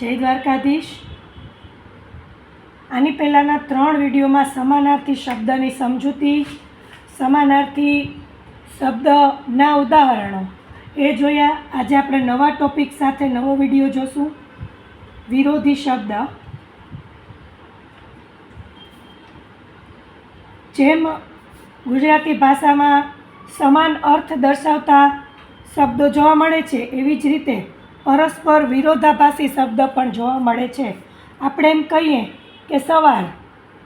જય દ્વારકાધીશ. આની પહેલાંના ત્રણ વિડીયોમાં સમાનાર્થી શબ્દની સમજૂતી, સમાનાર્થી શબ્દના ઉદાહરણો. એ જોયા. આજે આપણે નવા ટોપિક સાથે નવો વીડિયો જોશું. વિરોધી શબ્દ. જેમ ગુજરાતી ભાષામાં સમાન અર્થ દર્શાવતા શબ્દો જોવા મળે છે, એવી જ રીતે પરસ્પર વિરોધાભાસી શબ્દ પણ જોવા મળે છે. આપણે એમ કહીએ કે સવાર,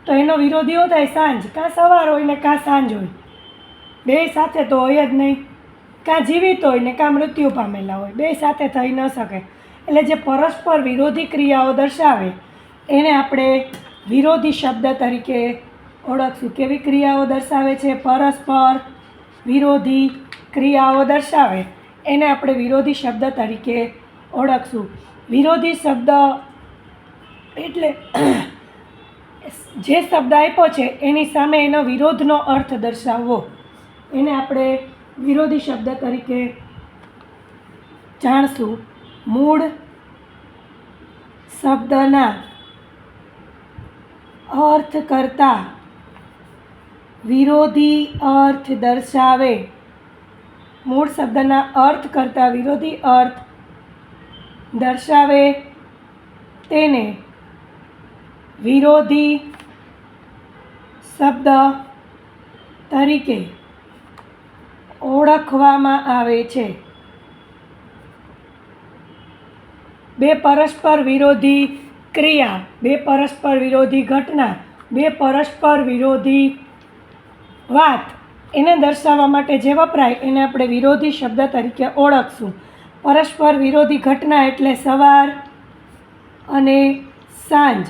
તો એનો વિરોધીઓ થાય સાંજ. કાં સવાર હોય ને કાં સાંજ હોય. બે સાથે તો હોય જ નહીં. કાં જીવિત હોય ને કાં મૃત્યુ પામેલા હોય. બે સાથે થઈ ન શકે. એટલે જે પરસ્પર વિરોધી ક્રિયાઓ દર્શાવે, એને આપણે વિરોધી શબ્દ તરીકે ઓળખશું. કેવી ક્રિયાઓ દર્શાવે છે? પરસ્પર વિરોધી ક્રિયાઓ દર્શાવે. એને આપણે વિરોધી શબ્દ તરીકે ઓળખશું. વિરોધી શબ્દ એટલે જે શબ્દ આપ્યો છે, એની સામે એનો વિરોધનો અર્થ દર્શાવવો. એને આપણે વિરોધી શબ્દ તરીકે જાણશું. મૂળ શબ્દના અર્થ કરતાં વિરોધી અર્થ દર્શાવે. મૂળ શબ્દના અર્થ કરતાં વિરોધી અર્થ દર્શાવે તેને વિરોધી શબ્દ તરીકે ઓળખવામાં આવે છે. બે પરસ્પર વિરોધી ક્રિયા, બે પરસ્પર વિરોધી ઘટના, બે પરસ્પર વિરોધી વાત, એને દર્શાવવા માટે જે વપરાય એને આપણે વિરોધી શબ્દ તરીકે ઓળખશું. પરસ્પર વિરોધી ઘટના એટલે સવાર અને સાંજ.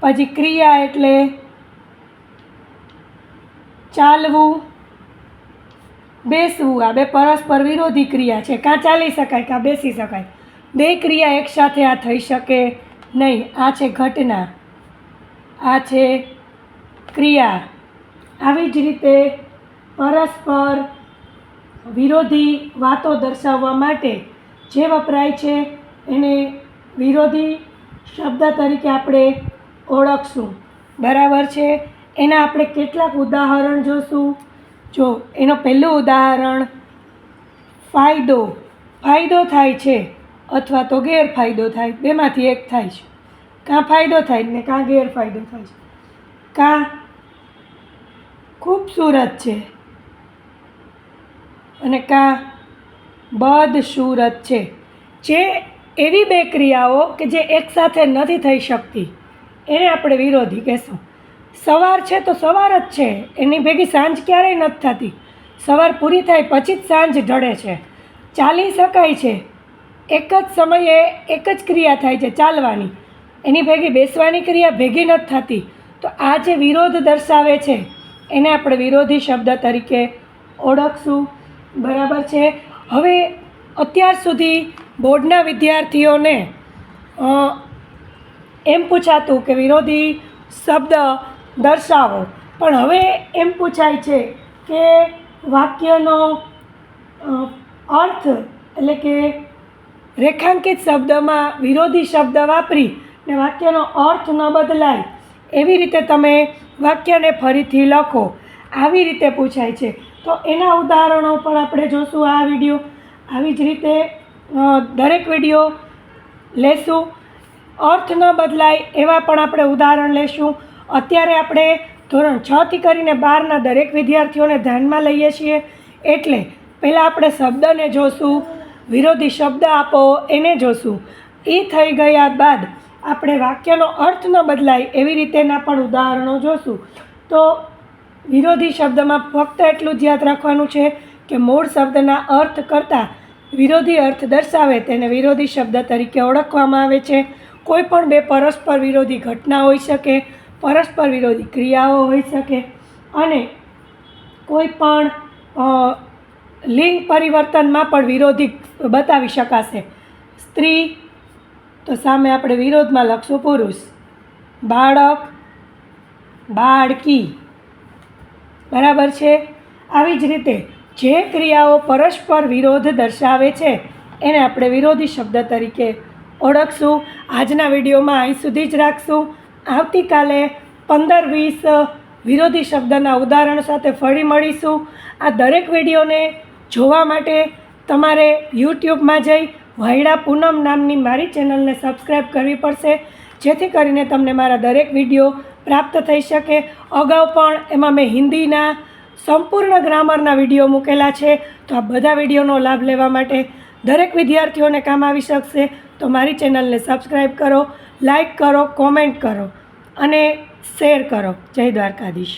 પછી ક્રિયા એટલે ચાલવું, બેસવું. આ બે પરસ્પર વિરોધી ક્રિયા છે. કાં ચાલી શકાય, કાં બેસી શકાય. બે ક્રિયા એકસાથે આ થઈ શકે નહીં. આ છે ઘટના. આ છે ક્રિયા. આવી જ રીતે પરસ્પર વિરોધી વાતો દર્શાવવા માટે જે વપરાય છે એને વિરોધી શબ્દ તરીકે આપણે ઓળખશું. બરાબર છે? એના આપણે કેટલાક ઉદાહરણ જોશું. જો, એનો પહેલું ઉદાહરણ, ફાયદો. ફાયદો થાય છે અથવા તો ગેરફાયદો થાય. બેમાંથી એક થાય છે. કાં ફાયદો થાય ને કાં ગેરફાયદો થાય છે. કાં ખૂબસૂરત છે. અને કાં બદસૂરત છે. જે એવી બે ક્રિયાઓ કે જે એકસાથે નથી થઈ શકતી. એને આપણે વિરોધી કહેશું. સવાર છે તો સવાર જ છે. એની ભેગી સાંજ ક્યારેય નથી થતી. સવાર પૂરી થાય પછી જ સાંજ ઢળે છે. ચાલી શકાય છે. એક જ સમયે એક જ ક્રિયા થાય છે ચાલવાની. એની ભેગી બેસવાની ક્રિયા ભેગી નથી થતી. તો આ જે વિરોધ દર્શાવે છે, એને આપણે વિરોધી શબ્દ તરીકે ઓળખશું. બરાબર છે? હવે અત્યાર સુધી બોર્ડના વિદ્યાર્થીઓને એમ પૂછાતું કે વિરોધી શબ્દ દર્શાવો. પણ હવે એમ પૂછાય છે કે વાક્યનો અર્થ એટલે કે રેખાંકિત શબ્દમાં વિરોધી શબ્દ વાપરી ને વાક્યનો અર્થ ન બદલાય, એવી રીતે તમે વાક્યને ફરીથી લખો. આવી રીતે પૂછાય છે. તો એના ઉદાહરણો પણ આપણે જોશું આ વીડિયો. આવી જ રીતે દરેક વીડિયો લેશું. અર્થ ન બદલાય એવા પણ આપણે ઉદાહરણ લેશું. અત્યારે આપણે ધોરણ છથી કરીને બારના દરેક વિદ્યાર્થીઓને ધ્યાનમાં લઈએ છીએ. એટલે પહેલાં આપણે શબ્દને જોશું. વિરોધી શબ્દ આપો, એને જોશું. એ થઈ ગયા બાદ આપણે વાક્યનો અર્થ ન બદલાય એવી રીતેના પણ ઉદાહરણો જોશું. તો વિરોધી શબ્દમાં ફક્ત એટલું જ યાદ રાખવાનું છે કે મૂળ શબ્દના અર્થ કરતાં વિરોધી અર્થ દર્શાવે તેને વિરોધી શબ્દ તરીકે ઓળખવામાં આવે છે. કોઈ પણ બે પરસ્પર વિરોધી ઘટના હોઈ શકે, પરસ્પર વિરોધી ક્રિયાઓ હોઈ શકે અને કોઈ પણ લિંગ પરિવર્તનમાં પણ વિરોધી બતાવી શકાશે. સ્ત્રી, તો સામે આપણે વિરોધમાં લખશું પુરુષ, બાળક, બાળકી. બરાબર છે? આવી જ રીતે જે ક્રિયાઓ પરસ્પર વિરોધ દર્શાવે છે, એને આપણે વિરોધી શબ્દ તરીકે ઓળખશું. આજના વિડીયોમાં અહીં સુધી જ રાખશું. આવતીકાલે પંદર વીસ વિરોધી શબ્દના ઉદાહરણ સાથે ફરી મળીશું. આ દરેક વિડીયોને જોવા માટે તમારે યુટ્યુબમાં જઈ વાયડા પૂનમ નામની મારી ચેનલને સબસ્ક્રાઈબ કરવી પડશે, જેથી કરીને તમને મારા દરેક વીડિયો પ્રાપ્ત થઈ શકે. અગાઉ પણ એમાં મેં હિન્દીના સંપૂર્ણ ગ્રામરના વીડિયો મૂકેલા છે. તો આ બધા વિડીયોનો લાભ લેવા માટે દરેક વિદ્યાર્થીઓને કામ આવી શકશે. તો મારી ચેનલને સબસ્ક્રાઈબ કરો લાઈક કરો, કોમેન્ટ કરો અને શેર કરો. જય દ્વારકાધીશ.